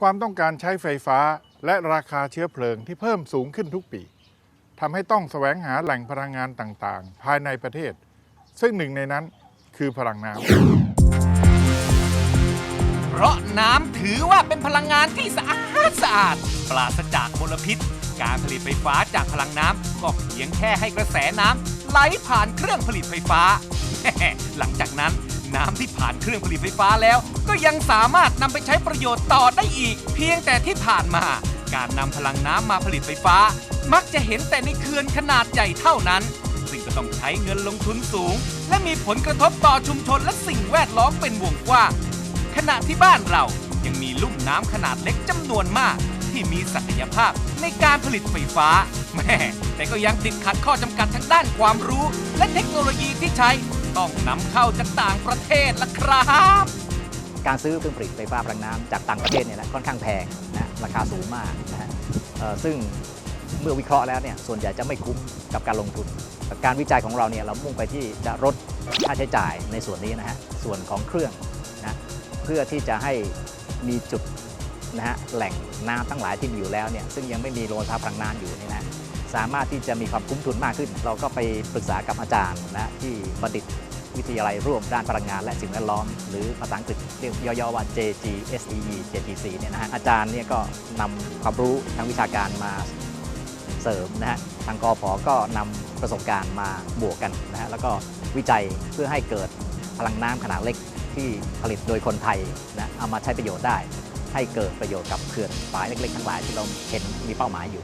ความต้องการใช้ไฟฟ้าและราคาเชื้อเพลิงที่เพิ่มสูงขึ้นทุกปีทำให้ต้องแสวงหาแหล่งพลังงานต่างๆ ภายในประเทศ ซึ่งหนึ่งในนั้นคือพลังน้ำ เพราะน้ำถือว่าเป็นพลังงานที่สะอาดสะอาด ปราศจากมลพิษ การผลิตไฟฟ้าจากพลังน้ำก็เพียงแค่ให้กระแสน้ำไหลผ่านเครื่องผลิตไฟฟ้า หลังจากนั้น น้ำที่ผ่านเครื่องผลิตไฟฟ้าแล้ว ก็ยังสามารถนำไปใช้ประโยชน์ต่อได้อีก เพียงแต่ที่ผ่านมา การนำพลังน้ำมาผลิตไฟฟ้า มักจะเห็นแต่ในเขื่อนขนาดใหญ่เท่านั้น ซึ่งก็ต้องใช้เงินลงทุนสูง และมีผลกระทบต่อชุมชนและสิ่งแวดล้อมเป็นวงกว้างขณะที่บ้านเรายังมีลุ่มน้ำขนาดเล็กจำนวนมาก ที่มีศักยภาพในการผลิตไฟฟ้าแม่แต่ก็ยังติดขัดข้อจำกัดทางด้านความรู้ และเทคโนโลยีที่ใช้ ต้องนำเข้าจากต่างประเทศละครับ การซื้อเครื่องผลิตไฟฟ้าพลังน้ำจากต่างประเทศเนี่ยนะค่อนข้างแพงนะราคาสูงมากนะฮะซึ่งเมื่อวิเคราะห์แล้วเนี่ยส่วนใหญ่จะไม่คุ้มกับการลงทุน การวิจัยของเราเนี่ยเรามุ่งไปที่จะลดค่าใช้จ่ายในส่วนนี้นะฮะส่วนของเครื่องนะเพื่อที่จะให้มีจุดนะฮะแหล่งน้ำทั้งหลายที่มีอยู่แล้วเนี่ยซึ่งยังไม่มีโรงไฟฟ้าพลังน้ำอยู่เนี่ยนะสามารถที่จะมีความคุ้มทุนมากขึ้น เราก็ไปปรึกษากับอาจารย์นะที่บัณฑิต วิทยาลัยร่วมด้านพลังงานและสิ่งแวดล้อม หรือภาษาอังกฤษเรียกย่อๆว่า JGSEE JGC เนี่ยนะฮะอาจารย์เนี่ยก็นำความรู้ทางวิชาการมาเสริมนะฮะทางกอพอก็นำประสบการณ์มาบวกกันนะฮะแล้วก็วิจัยเพื่อให้เกิดพลังน้ำขนาดเล็กที่ผลิตโดยคนไทยนะเอามาใช้ประโยชน์ได้ ให้เกิดประโยชน์กับเขื่อนฝายเล็กๆทั้งหลายที่เราเห็นมีเป้าหมายอยู่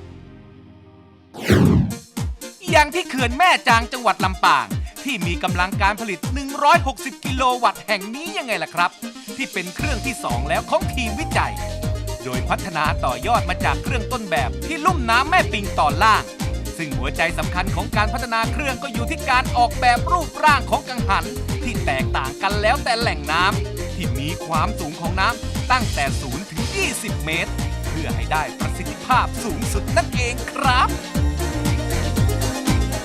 อย่างที่เขื่อนแม่จางจังหวัดลำปาง ที่มีกำลังการผลิต 160 กิโลวัตต์แห่งนี้ยังไงล่ะครับ ที่เป็นเครื่องที่ 2 แล้วของทีมวิจัย โดยพัฒนาต่อยอดมาจากเครื่องต้นแบบที่ลุ่มน้ำแม่ปิงตอนล่าง ซึ่งหัวใจสำคัญของการพัฒนาเครื่องก็อยู่ที่การออกแบบรูปร่างของกังหัน ที่แตกต่างกันแล้วแต่แหล่งน้ำที่มีความสูงของน้ำตั้งแต่0ถึง 20 เมตร เพื่อให้ได้ประสิทธิภาพสูงสุดนั่นเองครับ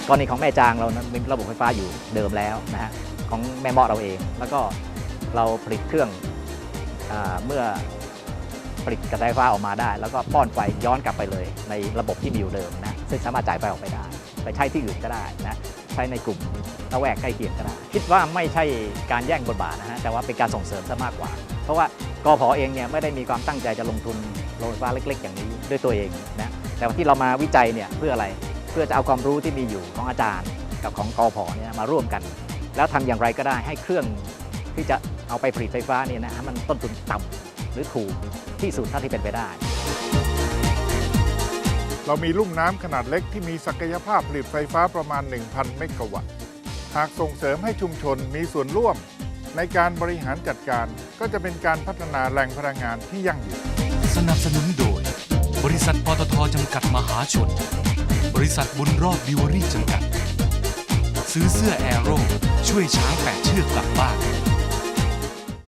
กรณีของแม่จางเรานั้นมีระบบไฟฟ้าอยู่เดิมแล้วนะฮะของแม่เมาะเราเอง แล้วก็เราผลิตเครื่องอเมื่อผลิตกระแสไฟฟ้าออกมาได้ แล้วก็ป้อนไฟย้อนกลับไปเลย ในระบบที่มีอยู่เดิมนะซึ่งสามารถจ่ายไฟออกไปได้ ไปใช้ที่อื่นก็ได้นะใช้ในกลุ่มละแวกใกล้เคียงก็ได้คิดว่าไม่ใช่การแย่งบทบาทนะฮะแต่ว่าเป็นการส่งเสริมซะมากกว่า เพราะว่ากอพอเองเนี่ยไม่ได้มีความตั้งใจจะลงทุนโรงไฟฟ้าเล็ก ๆ อย่างนี้ด้วยตัวเองนะแต่ที่เรามาวิจัยเนี่ยเพื่ออะไร เพื่อจะเอาความรู้ที่มีอยู่ของอาจารย์กับของกอพอเนี่ยมาร่วมกัน แล้วทำอย่างไรก็ได้ให้เครื่องที่จะเอาไปผลิตไฟฟ้าเนี่ยนะมันต้นทุนต่ำหรือถูกที่สุดเท่าที่เป็นไปได้ เรามีลุ่มน้ำขนาดเล็กที่มีศักยภาพผลิตไฟฟ้าประมาณ 1,000 เมกะวัตต์ หากส่งเสริมให้ชุมชนมีส่วนร่วม ในการบริหารจัดการก็จะเป็นการพัฒนาแหล่งพลังงานที่ยั่งยืนสนับสนุนโดย บริษัทปตทจำกัดมหาชน บริษัทบุญรอดบิวเวอรี่จำกัด ซื้อเสื้อแอโร่ช่วยช้างแปดเชือกกลับบ้าน